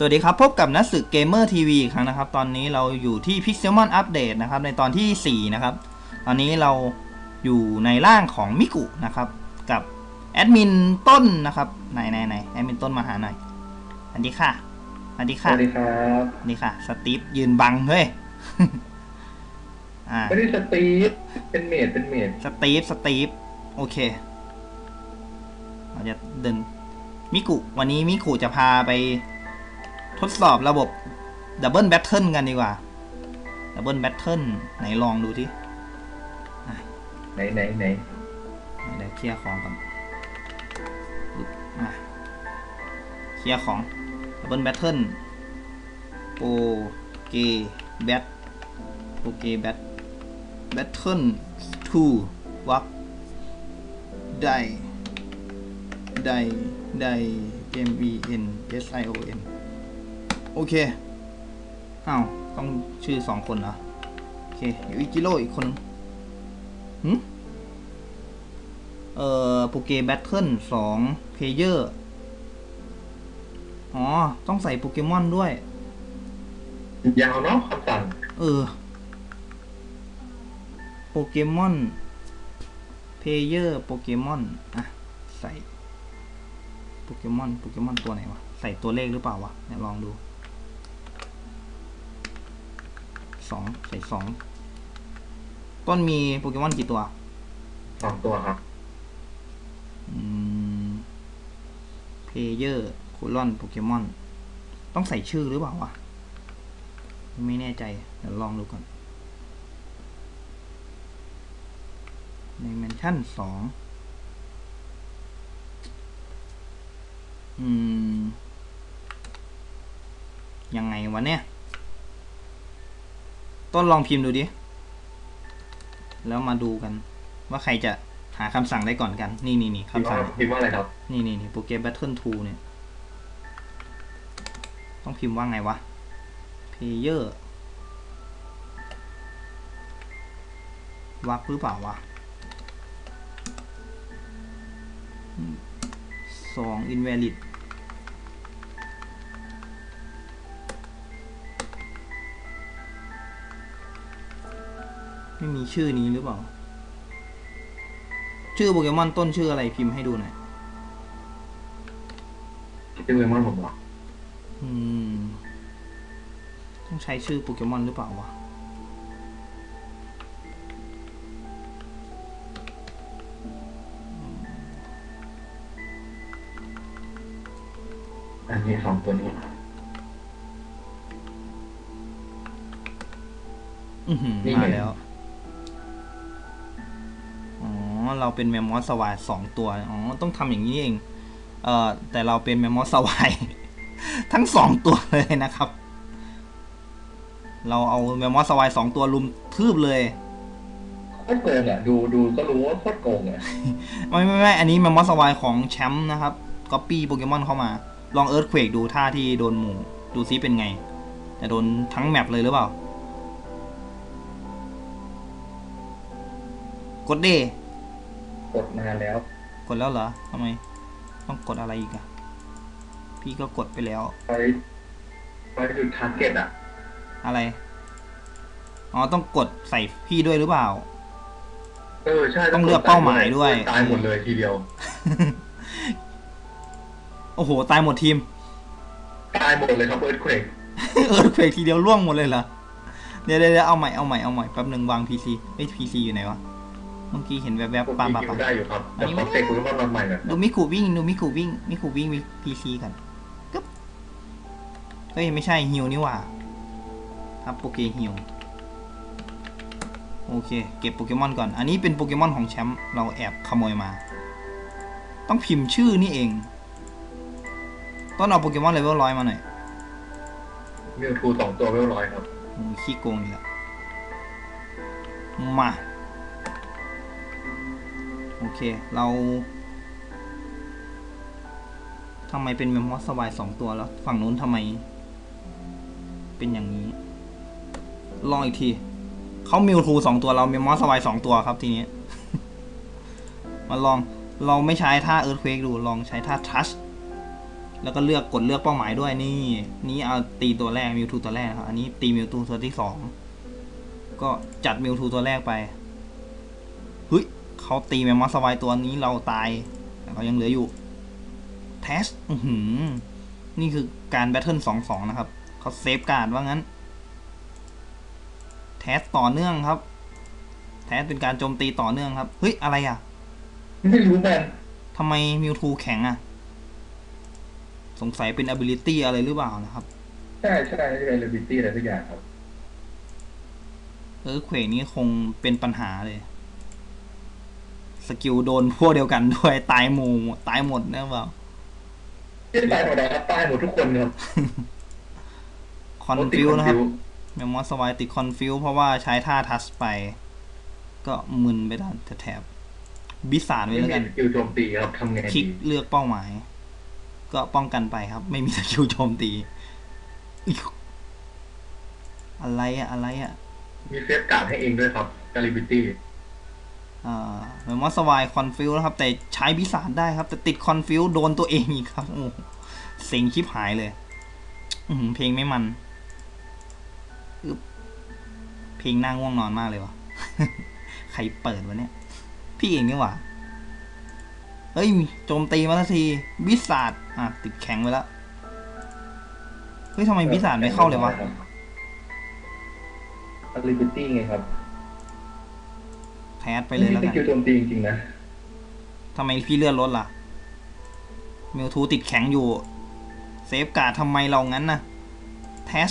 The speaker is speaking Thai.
สวัสดีครับ พบกับนักสึกเกมเมอร์ทีวีอีกครั้งนะครับ ตอนนี้เราอยู่ที่ Pixelmon Update นะครับ ในตอนที่ 4 นะครับ ตอนนี้เราอยู่ในร่างของมิกุนะครับ กับแอดมินต้นนะครับไหนไหนไหนแอดมินต้นมาหาหน่อยสวัสดีค่ะสวัสดีสค่ะวัสดีครับสวัสดีค่ะ สตีฟยืนบังเฮ้ยอ่าไม่ได้สตีฟเป็นเมดเป็นเมดสตีฟสตีฟโอเคเราจะเดินมิกุวันนี้มิกุจะพาไป ทดสอบระบบดับเบิลแบทเทิลกันดีกว่าดับเบิลแบทเทิลไหนลองดูที่ไหนไหนไหนเดี๋ยวเคลียร์ของก่อนปึ๊บมาเคลียร์ของดับเบิลแบทเทิลโปเกแบทโปเกแบทแบทเทิลทูวักได้ไดได M E N S I O N โอเคอ้าวต้องชื่อสองคนเหรอ โอเคยูอิจิโร่อีกคนนึงหืมเอ่อโปเกแบทเทิลสองเพเยอร์ อ๋อ ต้องใส่โปเกมอนด้วย ยาวเนาะคำสั่งเออ โปเกมอน เพเยอร์โปเกมอน อะ ใส่ โปเกมอน โปเกมอนตัวไหนวะ ใส่ตัวเลขหรือเปล่าวะเนี่ยลองดู สองใส่สองต้นมีโปเกมอนกี่ตัวสองตัวครับอืมเพเยอร์คูลอนโปเกมอน ต้องใส่ชื่อหรือเปล่าวะ ไม่แน่ใจ เดี๋ยวลองดูก่อนในแมนชั่นสองอืม ยังไงวะเนี่ย ต้นลองพิมพ์ดูดิ แล้วมาดูกัน ว่าใครจะหาคำสั่งได้ก่อนกัน นี่นี่นี่พิมพ์คำสั่ว่างพิมพ์ว่าอะไรครับ นี่นี่นี่โปรแกรม Battle 2เนี่ย ต้องพิมพ์ว่าไงวะ Player วักหรือเปล่าวะอืมสอง invalid ไม่มีชื่อนี้หรือเปล่า ชื่อโปเกมอนต้นชื่ออะไรพิมพ์ให้ดูหน่อยชื่อเมมอนผมเหรออืม ต้องใช้ชื่อโปเกมอนหรือเปล่าวะอันนี้สองตัวนี้อือหือนี่มาไงแล้ว อ๋อเราเป็นแมมมอสสวายสองตัวอ๋อต้องทำอย่างนี้เองเอ่อแต่เราเป็นแมมมอสสวายทั้งสองตัวเลยนะครับ เราเอาแมมมอสสวายสองตัวลุมทืบเลยโคตรโกงอะดูดูก็รู้ว่าโคตรโกงอะไม่ไม่ไม่อันนี้แมมมอสสวายของแชมป์นะครับก๊อปปี้โปเกมอนเข้ามา ลองเอิร์ธเควกดูท่าที่โดนหมู่ดูซิเป็นไง จะโดนทั้งแมปเลยหรือเปล่ากดเด กดนานแล้ว กดแล้วเหรอทำไม ต้องกดอะไรอีกอะพี่ก็กดไปแล้วไปไปจุดทาร์เก็ตอะอะไรอ๋อต้องกดใส่พี่ด้วยหรือเปล่า เออใช่ต้องเลือกเป้าหมายด้วยตายหมดเลยทีเดียว โอ้โห ตายหมดทีม ตายหมดเลยครับเอิร์ธเควกเอิร์ธเควกทีเดียวล่วงหมดเลยเหรอเดี๋ยวเดี๋ยวเดี๋ยวเอาใหม่เอาใหม่เอาใหม่แป๊บหนึ่งวางพีซีเอ้ยพีซีอยู่ไหนวะ เมื่อกี้เห็นแวบพวกๆปาพี่ปาคิปาวได้อยู่ครับอันแต่นี้ขไม่อเซกโปเกมอนรอบใหม่หน่อยดูมิคูวิ่งดูมิคูวิ่งมิคูวิ่งพีซีกันกึ๊บเฮ้ยไม่ใช่ฮิวนี่หว่าครับโปเกฮิวโอเค เก็บโปเกมอนก่อน อันนี้เป็นโปเกมอนของแชมป์เราแอบขโมยมา ต้องพิมพ์ชื่อนี่เอง ต้นเอาโปเกมอนเลเวลร้อยมาหน่อยมิวทูสองตัวเวลร้อยครับโอ้ยขี้โกงอีกแล้วมา โอเค เราทำไมเป็นแมมมอสสวายสองตัวแล้ว ฝั่งนู้นทำไม เป็นอย่างนี้ ลองอีกที เขามิวทูสองตัวเราเมมมอสสวายสองตัวครับทีนี้ มาลอง เราไม่ใช้ท่าเอิร์ธเควกดู ลองใช้ท่าทัชแล้วก็เลือกกดเลือกเป้าหมายด้วยนี่ นี้เอาตีตัวแรกมิวทูตัวแรกครับ อันนี้ตีมิวทูตัวที่สอง ก็จัดมิวทูตัวแรกไปเฮ้ย เขาตีแมมมอสไวายตัวนี้เราตายแต่เขายังเหลืออยู่เทสอือหือนี่คือการแบทเทิลสองสองนะครับเขาเซฟการ์ดว่างั้น แทสต่อเนื่องครับ แทสเป็นการโจมตีต่อเนื่องครับ เฮ้ย อะไรอะ ไม่รู้แม่นทำไมมิวทูแข็งอะ สงสัยเป็น ability อะไรหรือเปล่านะครับ ใช่ใช่ใช่เรบิตี้อะไรสักอย่างครับ เออเควกนี้คงเป็นปัญหาเลย สกิลโดนพวกเดียวกันด้วยตายหมู่ตายหมดนะเปล่าที่ตายหมดแล้วครับตายหมดทุกคนครับคอนโติดฟิวนะครับ confuse แมมมอสไวติดคอนฟิวเพราะว่าใช้ท่าทัชไป ก็มึนไปด้านแถบบิสานไว้ไม่แล้วมีกันสกิลโจมตีครับทำไงคลิดีกเลือกเป้าหมาย ก็ป้องกันไปครับ ไม่มีสกิลโจมตีอิ๊วอะไรอะอะไรอะมีเซฟการ์ดให้เองด้วยครับกาลิบิตี้ อ่าแมมมอสไวคอนฟิวนะครับ แต่ใช้บิสานได้ครับ แต่ติดคอนฟิวโดนตัวเองอีกครับ โอ้โหเซ็งชิบหายเลย อืเพลงไม่มันเพลงน่าง่วงนอนมากเลยวะใครเปิดวะเนี่ย พี่เองนี่หว่าเฮ้ยโจมตีมาสักทีบิสาดอะติดแข็งไปแล้วเฮ้ยทำไมบิสาดไม่เข้าเลยวะกาลิบิตี้ไงครับ แทสไปเลยแล้วมีกันสกิลโจมตีจริงๆนะทำไมพี่เลื่อนรถล่ะมิวทูติดแข็งอยู่ เซฟการ์ดทำไมเรางั้นนะแทส